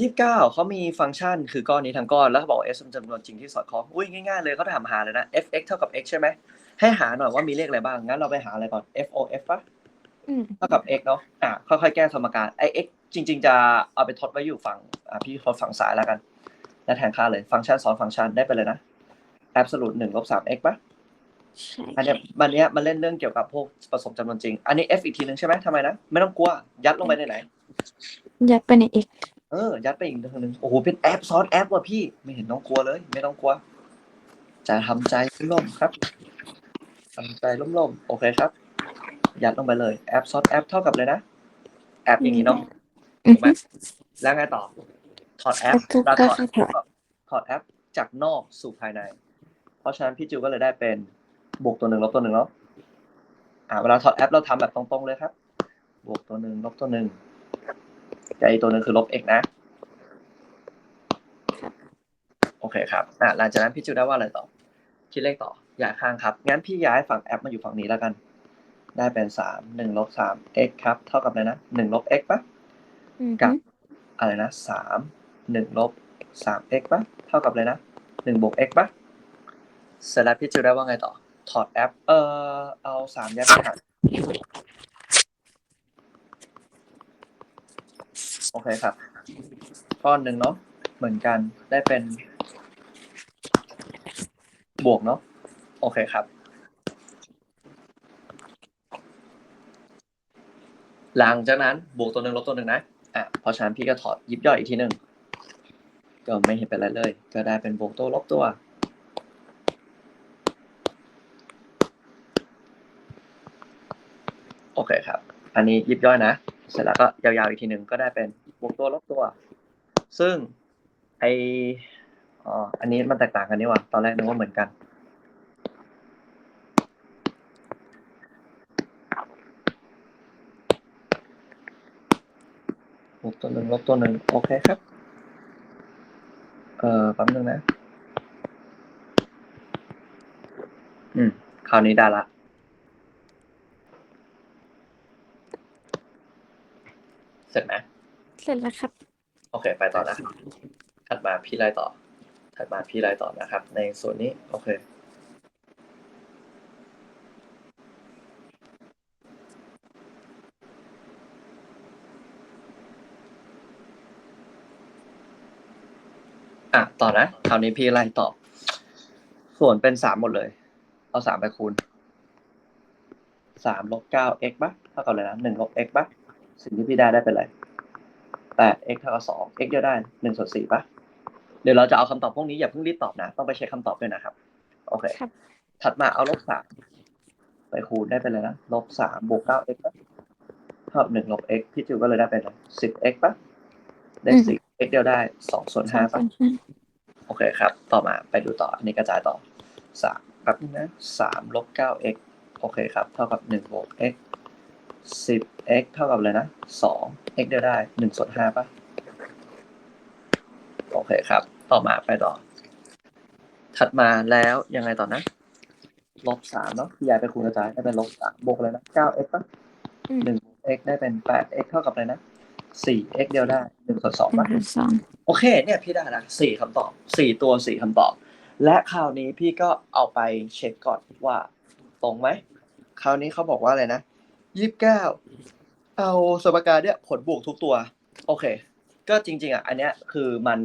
ยี่สิบเก้าเขามีฟังก์ชันคือก้อนนี้ทั้งก้อน แล้วเขาบอกว่า s เป็นจำนวนจริงที่สอดคล้องอุ้ยง่ายๆเลยเขาถามหาเลยนะ f(x) เท่ากับ x ใช่ไหมให้หาหน่อยว่ามีเลขอะไรบ้าง งั้นเราไปหาอะไรก่อน f o f ปะอืมเท่ากับ x เนาะอะค่อยๆ แก้สมการไอ x จริง ๆ จะเอาไปทดไว้อยู่ฝั่งอะพี่ทดฝั่งซ้ายแล้วกันแล้วแทนค่าเลยฟังก์ชันซ้อนฟังก์ชันได้ไปเลยนะ absolute หนึ่งลบสาม x ปะใช่อันเนี้ยมันเนี้ยมันเล่นเรื่องเกี่ยวกับพวกผสมจำนวนจริง อันนี้ f อีกทีหนึ่งใช่ไหมทำไมนะ ไม่ต้องกลัว ยัดลงไปในไหน ยัดไปใน x เออ ยัดไปอีกทางหนึ่งโอ้โห เป็นแอปซ้อนแอปว่ะพี่ ไม่เห็นต้องกลัวเลย ไม่ต้องกลัว จะทำใจล่มๆครับทำใจล่มๆ โอเคครับ ยัดลงไปเลย แอปซ้อนแอปเท่ากับเลยนะ แอปอย่างนี้เนาะอือถูกไหมฮึแล้วไงต่อ ถอดแอปทุกแล้วก็ถอดคือถอดถอดแอปจากนอกสู่ภายใน เพราะฉะนั้นพี่จิวก็เลยได้เป็นบวกตัวหนึ่งลบตัวหนึ่งเนาะอ่าเวลาถอดแอปเราทำแบบตรงๆเลยครับ บวกตัวหนึ่งลบตัวหนึ่ง กับอีกตัวหนึ่งคือลบ x นะ โอเคครับ อะหลังจากนั้นพี่จิวได้ว่าอะไรต่อ คิดเลขต่อ ย้ายข้างครับ งั้นพี่ย้ายฝั่งแอปมาอยู่ฝั่งนี้แล้วกัน ได้เป็นสามหนึ่งลบสาม x ครับ เท่ากับอะไรนะหนึ่งลบ x ปะอือกัฮึบอะไรนะสามหนึ่งลบสาม x ปะเท่ากับเลยนะหนึ่งบวก x ปะเสร็จแล้วพี่จิวได้ว่าไงต่อ ถอดแอป เออเอาสามยัดไปหาร โอเคครับก้อนหนึ่งเนาะเหมือนกันได้เป็น บวกเนาะโอเคครับ หลังจากนั้นบวกตัวหนึ่งลบตัวหนึ่งนะอะพราะฉะนั้นพี่ก็ถอดยิบย่อยอีกทีหนึ่งก็ไม่เห็นเป็นไรเลย ก็ได้เป็นบวกตัวลบตัวโอเคครับ อันนี้ยิบย่อยนะ เสร็จแล้วก็ยาวๆอีกทีหนึ่งก็ได้เป็น บวกตัวลบตัว ซึ่งไออ๋ออันนี้มันแตกต่างกันนี่หว่า ตอนแรกนึกว่าเหมือนกัน บวกตัวหนึ่งลบตัวหนึ่งโอเคครับ เอ่อแป๊บนึงนะ อืม คราวนี้ได้ละเสร็จไหม เสร็จแล้วครับโอเค ไปต่อนะ ถัดมาพี่ไล่ต่อ ถัดมาพี่ไล่ต่อนะครับ ในส่วนนี้ โอเค อะ ต่อนะ คราวนี้พี่ไล่ต่อ ส่วนเป็นสามหมดเลย เอาสามไปคูณสามลบเก้า x ปะเท่ากับอะไรนะหนึ่งลบ x ปะสิ่งที่พี่ได้ได้เป็นอะไร แปด x เท่ากับสอง x เดียวได้หนึ่งส่วนสี่ปะเดี๋ยวเราจะเอาคำตอบพวกนี้อย่าเพิ่งรีบตอบนะ ต้องไปเช็คคำตอบด้วยนะครับ โอเค ครับ ถัดมาเอาลบสามไปคูณได้เป็นอะไรนะ ลบสามบวกเก้า x ปะเท่ากับหนึ่งลบ x พี่จิวก็เลยได้เป็นสิบ x ปะได้อืมสิบ x เดียวได้สองส่วนสอห้างส่ปะวนห้าโอเคครับ ต่อมาไปดูต่อ อันนี้กระจายต่อสามแบบนี้นะสามลบเก้า x โอเคครับ เท่ากับหนึ่งบวก x สิบ x เท่ากับเลยนะสอง x เดียวได้หนึ่งส่วนห้าปะโอเคครับ ต่อมาไปต่อ ถัดมาแล้วยังไงต่อนะ ลบสามเนาะพี่ยายไปคูณกระจายได้เป็นลบสามบวกเลยนะเก้า x ปะอืมหนึ่งบวก x ได้เป็นแปด x เท่ากับเลยนะสี่ x เดียวได้หนึ่งส่วนสองหนึ่ปะงส่วนสองโอเค เนี่ยพี่ได้ละสี่คำตอบสี่ตัวสี่คำตอบ และคราวนี้พี่ก็เอาไปเช็คก่อนว่าตรงไหม คราวนี้เขาบอกว่าอะไรนะ ยี่สิบเก้าเอาสมการเนี่ยผลบวกทุกตัว โอเค ก็จริง ๆอะอันเนี้ยคือมัน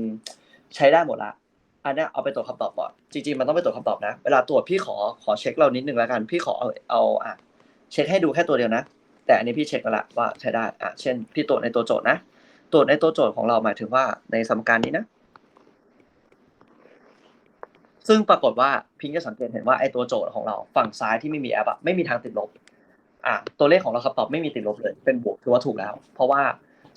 ใช้ได้หมดละอันเนี้ยเอาไปตรวจคำตอบก่อนจริง ๆ มันต้องไปตรวจคำตอบนะ เวลาตรวจพี่ขอขอเช็คเรานิดนึงแล้วกัน พี่ขอเอาเอาอะเช็คให้ดูแค่ตัวเดียวนะ แต่อันนี้พี่เช็คแล้วละว่าใช้ได้อะเช่น พี่ตรวจในตัวโจทย์นะตรวจในตัวโจทย์ของเราหมายถึงว่าในสมการนี้นะ ซึ่งปรากฏว่าพิงจะสังเกตเห็นว่าไอ้ตัวโจทย์ของเราฝั่งซ้ายที่ไม่มีแอปอะไม่มีทางติดลบ อะตัวเลขของเราคำตอบไม่มีติดลบเลย เป็นบวกถือว่าถูกแล้ว เพราะว่า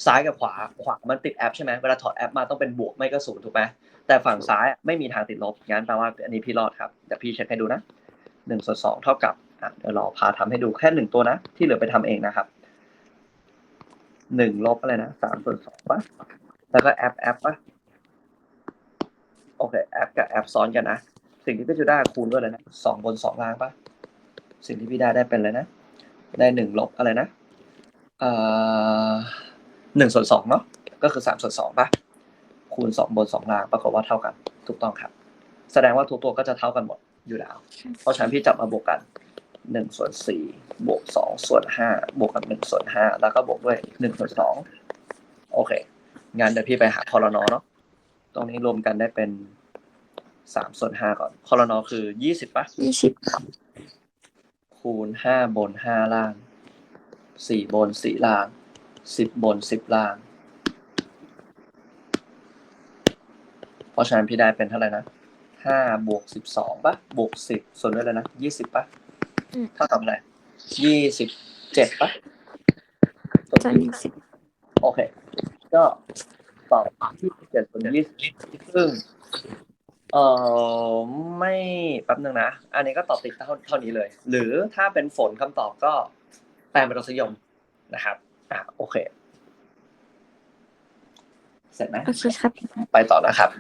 ซ้ายกับขวาขวามันติดแอปใช่ไหมเวลาถอดแอปมาต้องเป็นบวกไม่ก็ศูนย์ถูกไหมแต่ฝั่งซ้ายไม่มีทางติดลบงั้นแปลว่าอันนี้พี่รอดครับเดี๋ยวพี่เช็คให้ดูนะหนึ่งส่วนสองเท่ากับอะเดี๋ยวราพาทำให้ดูแค่หนึ่งตัวนะ ที่เหลือไปทำเองนะครับหนึ่งลบอะไรนะสามส่วนสองปะแล้วก็แอปแอปปะโอเคแอปกับแอปซ้อนกันนะ สิ่งที่พี่จะได้คูณด้วยเลยนะสองบนสองล่างปะสิ่งที่พี่ได้ได้เป็นเลยนะ ได้หนึ่งลบอะไรนะเอ่อหนึ่งส่วนสองเนาะก็คือสามส่วนสองปะคูณสองบนสองล่างปรากฏว่าเท่ากัน ถูกต้องครับ แสดงว่าทุกตัวก็จะเท่ากันหมดอยู่แล้ว เพราะฉะนั้นพี่จับมาบวกกันหนึ่งส่วนสี่บวกสองส่วนห้าบวกกับหนึ่งส่วนห้าแล้วก็บวกด้วยหนึ่งส่วนสองโอเคงานเดี๋ยวพี่ไปหาคอรนอเนาะตรงนี้รวมกันได้เป็นสามส่วนห้าก่อนคอรนอคือยี่สิบปะยี่สิบคู ณห้าบนห้าล่างสี่บนสี่ล่างสิบบนสิบล่าง เพราะฉะนั้นพี่ได้เป็นเท่าไหร่นะห้าบวกสิบสองปะบวกสิบส่วนด้วยเลยนะยี่สิบปะเท่ากับอะไรยี่สิบเจ็ดปะจานยี่สิบโอเค ก็ตอบยี่สิบเจ็ดส่วนยี่สิบซึ่ง เอ่อไม่แป๊บนึงนะ อันนี้ก็ตอบติดเท่าเท่านี้เลย หรือถ้าเป็นฝนคำตอบก็แปลเป็นรสนิยมนะครับ อ่าโอเค เสร็จไหมโอเคครับ ไปต่อนะครับ